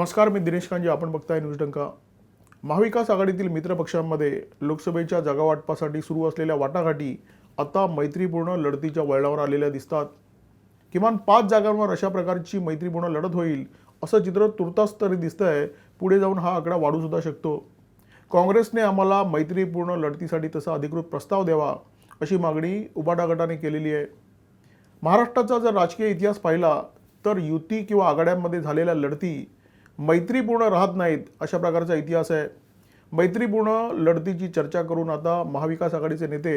नमस्कार मी दिनेश कांजे आपण बघताय न्यूज डंका. महाविकास आघाडीतील मित्रपक्षांमध्ये लोकसभेच्या जागावाटपासाठी सुरू असलेल्या वाटाघाटी आता मैत्रीपूर्ण लढतीच्या वळणावर आलेल्या दिसतात. किमान पाच जागांवर अशा प्रकारची मैत्रीपूर्ण लढत होईल असं चित्र तुर्तास तरी दिसतं आहे पुढे जाऊन हा आकडा वाढूसुद्धा शकतो. काँग्रेसने आम्हाला मैत्रीपूर्ण लढतीसाठी तसा अधिकृत प्रस्ताव द्यावा अशी मागणी उबाटा गटाने केलेली आहे. महाराष्ट्राचा जर राजकीय इतिहास पाहिला तर युती किंवा आघाड्यांमध्ये झालेल्या लढती मैत्रीपूर्ण राहत नाहीत अशा प्रकारचा इतिहास आहे. मैत्रीपूर्ण लढतीची चर्चा करून आता महाविकास आघाडीचे नेते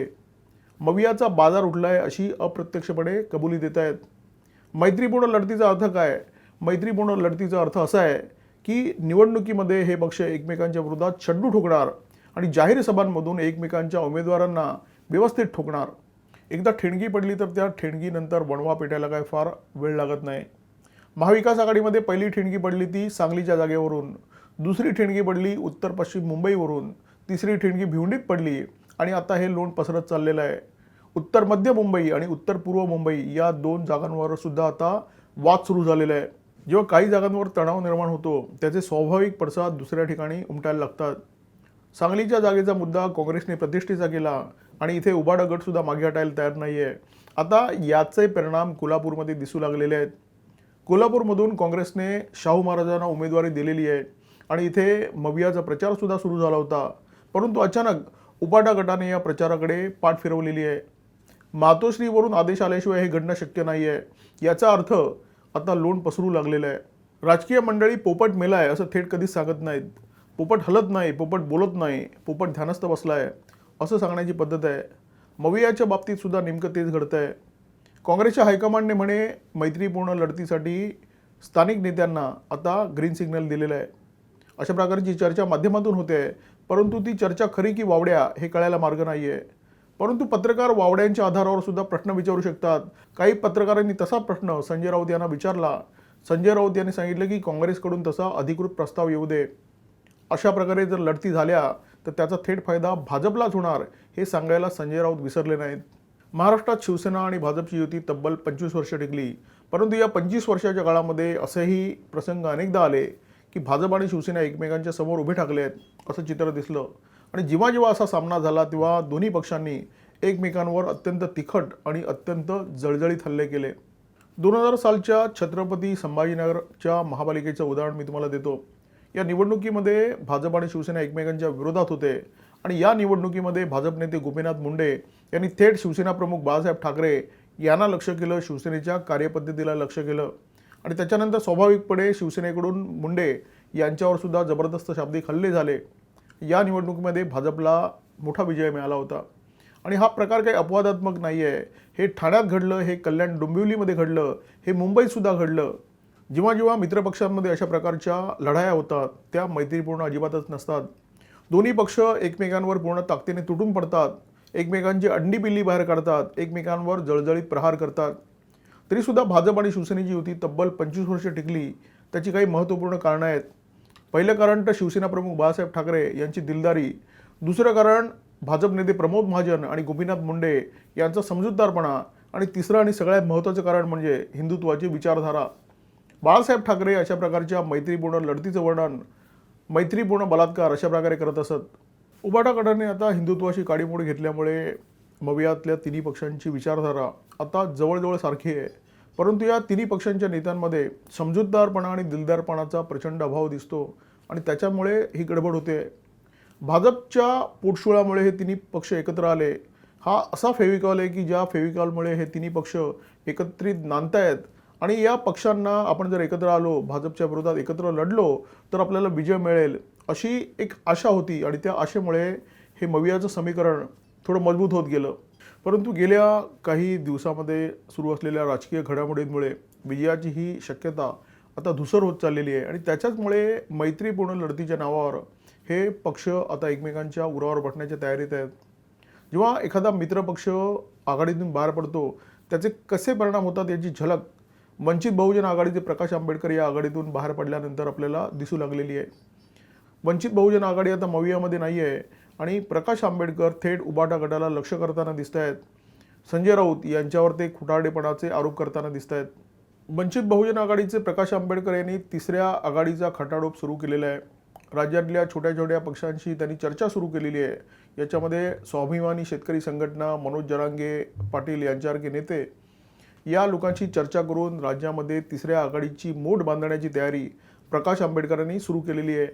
मवियाचा बाजार उठला आहे अशी अप्रत्यक्षपणे कबुली देत आहेत. मैत्रीपूर्ण लढतीचा अर्थ काय? मैत्रीपूर्ण लढतीचा अर्थ असा आहे की निवडणुकीमध्ये हे पक्ष एकमेकांच्या विरोधात छड्डू ठोकणार आणि जाहीर सभांमधून एकमेकांच्या उमेदवारांना व्यवस्थित ठोकणार. एकदा ठेणगी पडली तर त्या ठेणगीनंतर वणवा पेटायला काय फार वेळ लागत नाही. महाविकास आघाडीमध्ये पहिली ठिणगी पडली ती सांगलीच्या जागेवरून दुसरी ठिणगी पडली उत्तर पश्चिम मुंबईवरून तिसरी ठिणगी भिवंडीत पडली आणि आता हे लोण पसरत चाललेलं आहे. उत्तर मध्य मुंबई आणि उत्तर पूर्व मुंबई या दोन जागांवर सुद्धा आता वाद सुरू झालेला आहे. जेव्हा काही जागांवर तणाव निर्माण होतो त्याचे स्वाभाविक पडसाद दुसऱ्या ठिकाणी उमटायला लागतात. सांगलीच्या जागेचा मुद्दा काँग्रेसने प्रतिष्ठेचा केला आणि इथे उबाडा गटसुद्धा मागे हटायला तयार नाही आहे आता याचे परिणाम कोल्हापूरमध्ये दिसू लागलेले आहेत. कोल्हापूरमधून काँग्रेसने शाहू महाराजांना उमेदवारी दिलेली आहे. आणि इथे मवियाचा प्रचारसुद्धा सुरू झाला होता. परंतु अचानक उपाटा गटाने या प्रचाराकडे पाठ फिरवलेली आहे. मातोश्रीवरून आदेश आल्याशिवाय हे घडणं शक्य नाही आहे याचा अर्थ आता लोण पसरू लागलेलं आहे. राजकीय मंडळी पोपट मेला आहे असं थेट कधीच सांगत नाहीत. पोपट हलत नाही पोपट बोलत नाही पोपट ध्यानस्थ बसलाय असं सांगण्याची पद्धत आहे. मवियाच्या बाबतीत सुद्धा नेमकं तेच घडतं आहे काँग्रेसच्या हायकमांडने म्हणे मैत्रीपूर्ण लढतीसाठी स्थानिक नेत्यांना आता ग्रीन सिग्नल दिलेलं आहे. अशा प्रकारची चर्चा माध्यमातून होते परंतु ती चर्चा खरी की वावड्या हे कळायला मार्ग नाही आहे परंतु पत्रकार वावड्यांच्या आधारावर सुद्धा प्रश्न विचारू शकतात. काही पत्रकारांनी तसा प्रश्न संजय राऊत यांना विचारला. संजय राऊत यांनी सांगितलं की काँग्रेसकडून तसा अधिकृत प्रस्ताव येऊ दे. अशा प्रकारे जर लढती झाल्या तर त्याचा थेट फायदा भाजपलाच होणार हे सांगायला संजय राऊत विसरले नाहीत. महाराष्ट्रात शिवसेना आणि भाजपची युती तब्बल पंचवीस वर्ष टिकली. परंतु या पंचवीस वर्षाच्या काळामध्ये असेही प्रसंग अनेकदा आले की भाजप आणि शिवसेना एकमेकांच्या समोर उभे ठाकले आहेत असं चित्र दिसलं. आणि जेव्हा जेव्हा असा सामना झाला तेव्हा दोन्ही पक्षांनी एकमेकांवर अत्यंत तिखट आणि अत्यंत जळजळीत हल्ले केले. दोन हजार सालच्या छत्रपती संभाजीनगरच्या महापालिकेचं उदाहरण मी तुम्हाला देतो. या निवडणुकीमध्ये भाजप आणि शिवसेना एकमेकांच्या विरोधात होते. आणि या निवडणुकीमध्ये भाजप नेते गोपीनाथ मुंडे यांनी थेट शिवसेना प्रमुख बाळासाहेब ठाकरे यांना लक्ष केलं शिवसेनेच्या कार्यपद्धतीला लक्ष केलं. आणि त्याच्यानंतर स्वाभाविकपणे शिवसेनेकडून मुंडे यांच्यावर सुद्धा जबरदस्त शाब्दिक हल्ले झाले. या निवडणुकीमध्ये भाजपला मोठा विजय मिळाला होता. आणि हा प्रकार काही अपवादात्मक नाही आहे हे ठाण्यात घडलं हे कल्याण डोंबिवलीमध्ये घडलं हे मुंबईतसुद्धा घडलं. जेव्हा जेव्हा मित्रपक्षांमध्ये अशा प्रकारच्या लढाया होतात त्या मैत्रीपूर्ण अजिबातच नसतात. दोन्ही पक्ष एकमेकांवर पूर्ण ताकदीने तुटून पडतात. एकमेकांची अंडी पिल्ली बाहेर काढतात एकमेकांवर जळजळीत प्रहार करतात. तरीसुद्धा भाजप आणि शिवसेनेची युती तब्बल पंचवीस वर्ष टिकली त्याची काही महत्त्वपूर्ण कारणं आहेत. पहिलं कारण तर शिवसेना प्रमुख बाळासाहेब ठाकरे यांची दिलदारी. दुसरं कारण भाजप नेते प्रमोद महाजन आणि गोपीनाथ मुंडे यांचा समजूतदारपणा. आणि तिसरं आणि सगळ्यात महत्त्वाचं कारण म्हणजे हिंदुत्वाची विचारधारा. बाळासाहेब ठाकरे अशा प्रकारच्या मैत्रीपूर्ण लढतीचं वर्णन मैत्रीपूर्ण बलात्कार अशा प्रकारे करत असत. उबाटा गटाने आता हिंदुत्वाशी काडीमोड घेतल्यामुळे मवियातल्या तिन्ही पक्षांची विचारधारा आता जवळजवळ सारखी आहे. परंतु या तिन्ही पक्षांच्या नेत्यांमध्ये समजूतदारपणा आणि दिलदारपणाचा प्रचंड अभाव दिसतो आणि त्याच्यामुळे ही गडबड होते. भाजपच्या पोटशुळामुळे हे तिन्ही पक्ष एकत्र आले. हा असा फेविकॉल आहे की ज्या फेविकॉलमुळे हे तिन्ही पक्ष एकत्रित नांदतायत. आणि या पक्षांना आपण जर एकत्र आलो भाजपच्या विरोधात एकत्र लढलो तर आपल्याला विजय मिळेल अशी एक आशा होती आणि त्या आशेमुळे हे मवियाचं समीकरण थोडं मजबूत होत गेलं. परंतु गेल्या काही दिवसामध्ये सुरू असलेल्या राजकीय घडामोडींमुळे विजयाची ही शक्यता आता धुसर होत चाललेली आहे आणि त्याच्याचमुळे मैत्रीपूर्ण लढतीच्या नावावर हे पक्ष आता एकमेकांच्या उरावर बसण्याच्या तयारीत आहेत. जेव्हा एखादा मित्रपक्ष आघाडीतून बाहेर पडतो त्याचे कसे परिणाम होतात याची झलक वंचित बहुजन आघाडीचे प्रकाश आंबेडकर या आघाडीतून बाहेर पडल्यानंतर आपल्याला दिसू लागलेली आहे. वंचित बहुजन आघाडी आता मवियामध्ये नाही आहे आणि प्रकाश आंबेडकर थेट उबाटा गटाला लक्ष करताना दिसत आहेत. संजय राऊत यांच्यावर ते खुटारडेपणाचे आरोप करताना दिसत आहेत. वंचित बहुजन आघाडीचे प्रकाश आंबेडकर यांनी तिसऱ्या आघाडीचा खटाडोप सुरू केलेला आहे. राज्यातल्या छोट्या छोट्या पक्षांशी त्यांनी चर्चा सुरू केलेली आहे. याच्यामध्ये स्वाभिमानी शेतकरी संघटना मनोज जरांगे पाटील यांच्यासारखे नेते या लोकांशी चर्चा करून राज्यामध्ये तिसऱ्या आघाडीची मोठ बांधण्याची तयारी प्रकाश आंबेडकरांनी सुरू केलेली आहे.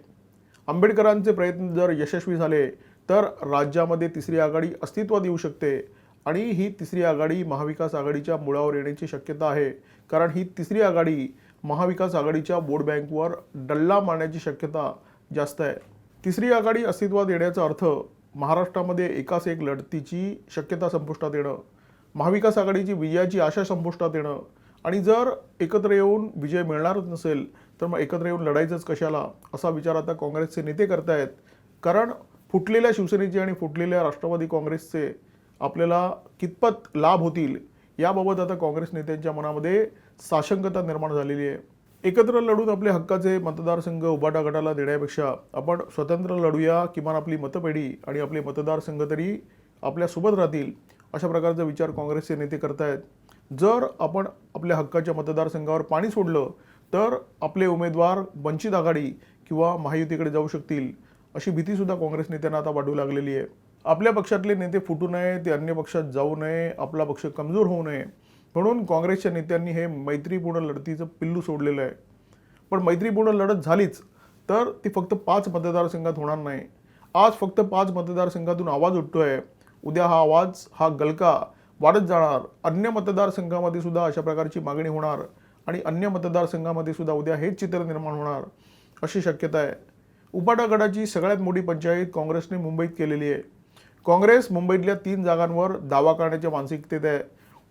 आंबेडकरांचे प्रयत्न जर यशस्वी झाले तर राज्यामध्ये तिसरी आघाडी अस्तित्वात येऊ शकते आणि ही तिसरी आघाडी महाविकास आघाडीच्या मुळावर येण्याची शक्यता आहे. कारण ही तिसरी आघाडी महाविकास आघाडीच्या वोट बँकवर डल्ला मारण्याची शक्यता जास्त आहे. तिसरी आघाडी अस्तित्वात येण्याचा अर्थ महाराष्ट्रामध्ये एकाच एक लढतीची शक्यता संपुष्टात येणं. महाविकास आघाडीची विजयाची आशा संपुष्टात येणं. आणि जर एकत्र येऊन विजय मिळणारच नसेल तर मग एकत्र येऊन लढायचंच कशाला? असा विचार आता काँग्रेसचे नेते करतायत. कारण फुटलेल्या शिवसेनेचे आणि फुटलेल्या राष्ट्रवादी काँग्रेसचे आपल्याला कितपत लाभ होतील याबाबत आता काँग्रेस नेत्यांच्या मनामध्ये साशंकता निर्माण झालेली आहे. एकत्र लढून आपले हक्काचे मतदारसंघ उबाटा गटाला देण्यापेक्षा आपण स्वतंत्र लढूया किमान आपली मतपेढी आणि आपले मतदारसंघ तरी आपल्यासोबत राहतील. अशा प्रकारचा विचार काँग्रेसचे नेते करतायत. जर आपण आपल्या हक्काच्या मतदारसंघावर पाणी सोडलं तर आपले उमेदवार वंचित आघाडी किंवा महायुतीकडे जाऊ शकतील अशी भीतीसुद्धा काँग्रेस नेत्यांना आता वाढू लागलेली आहे. आपल्या पक्षातले नेते फुटू नये ते अन्य पक्षात जाऊ नये आपला पक्ष कमजोर होऊ नये. म्हणून काँग्रेसच्या नेत्यांनी हे मैत्रीपूर्ण लढतीचं पिल्लू सोडलेलं आहे. पण मैत्रीपूर्ण लढत झालीच तर ती फक्त पाच मतदारसंघात होणार नाही. आज फक्त पाच मतदारसंघातून आवाज उठतो आहे उद्या हा आवाज हा गलका वाढत जाणार. अन्य मतदारसंघामध्ये सुद्धा अशा प्रकारची मागणी होणार आणि अन्य मतदारसंघामध्ये सुद्धा उद्या हेच चित्र निर्माण होणार अशी शक्यता आहे. उपाटा गटाची सगळ्यात मोठी पंचायत काँग्रेसने मुंबईत केलेली आहे. काँग्रेस मुंबईतल्या तीन जागांवर दावा करण्याच्या मानसिकतेत आहे.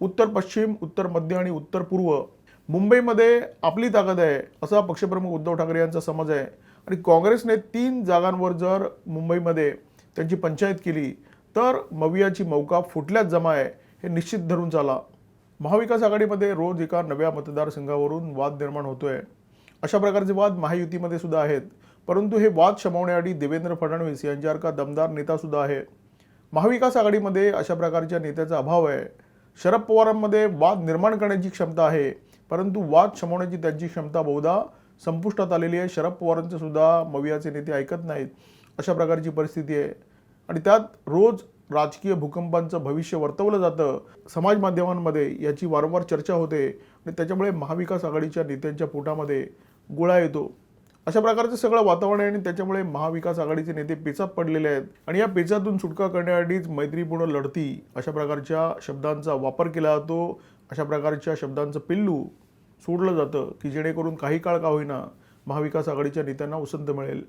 उत्तर पश्चिम उत्तर मध्य आणि उत्तर पूर्व. मुंबईमध्ये आपली ताकद आहे असा पक्षप्रमुख उद्धव ठाकरे यांचा समज आहे. आणि काँग्रेसने तीन जागांवर जर मुंबईमध्ये त्यांची पंचायत केली तर मवियाची मौका फुटल्याच जमा आहे हे निश्चित धरून चाला. महाविकास आघाडीमध्ये रोज एका नव्या मतदारसंघावरून वाद निर्माण होतोय. अशा प्रकारचे वाद महायुतीमध्ये सुद्धा आहेत. परंतु हे वाद शमवण्यासाठी देवेंद्र फडणवीस यांच्यासारखा दमदार नेता सुद्धा आहे. महाविकास आघाडीमध्ये अशा प्रकारच्या नेत्याचा अभाव आहे. शरद पवारांमध्ये वाद निर्माण करण्याची क्षमता आहे. परंतु वाद शमवण्याची त्यांची क्षमता बहुधा संपुष्टात आलेली आहे. शरद पवारांचे सुद्धा मवियाचे नेते ऐकत नाहीत. अशा प्रकारची परिस्थिती आहे. आणि त्यात रोज राजकीय भूकंपांचं भविष्य वर्तवलं जातं. समाज माध्यमांमध्ये याची वारंवार चर्चा होते आणि त्याच्यामुळे महाविकास आघाडीच्या नेत्यांच्या पोटामध्ये गोळा येतो. अशा प्रकारचं सगळं वातावरण आहे आणि त्याच्यामुळे महाविकास आघाडीचे नेते पेचात पडलेले आहेत. आणि या पेचातून सुटका करण्यासाठीच मैत्रीपूर्ण लढती अशा प्रकारच्या शब्दांचा वापर केला जातो. अशा प्रकारच्या शब्दांचं पिल्लू सोडलं जातं की जेणेकरून काही काळ का होईना महाविकास आघाडीच्या नेत्यांना उसंत मिळेल.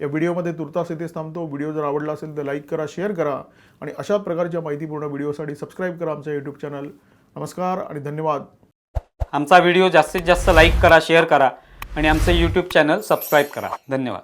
या व्हिडिओमध्ये तुर्तास येथेच थांबतो. व्हिडिओ जर आवडला असेल तर लाईक करा शेअर करा आणि अशा प्रकारच्या माहितीपूर्ण व्हिडिओसाठी सबस्क्राईब करा आमचं यूट्यूब चॅनल नमस्कार आणि धन्यवाद. आमचा व्हिडिओ जास्तीत जास्त लाईक करा शेअर करा आणि आमचं यूट्यूब चॅनल सबस्क्राईब करा. धन्यवाद.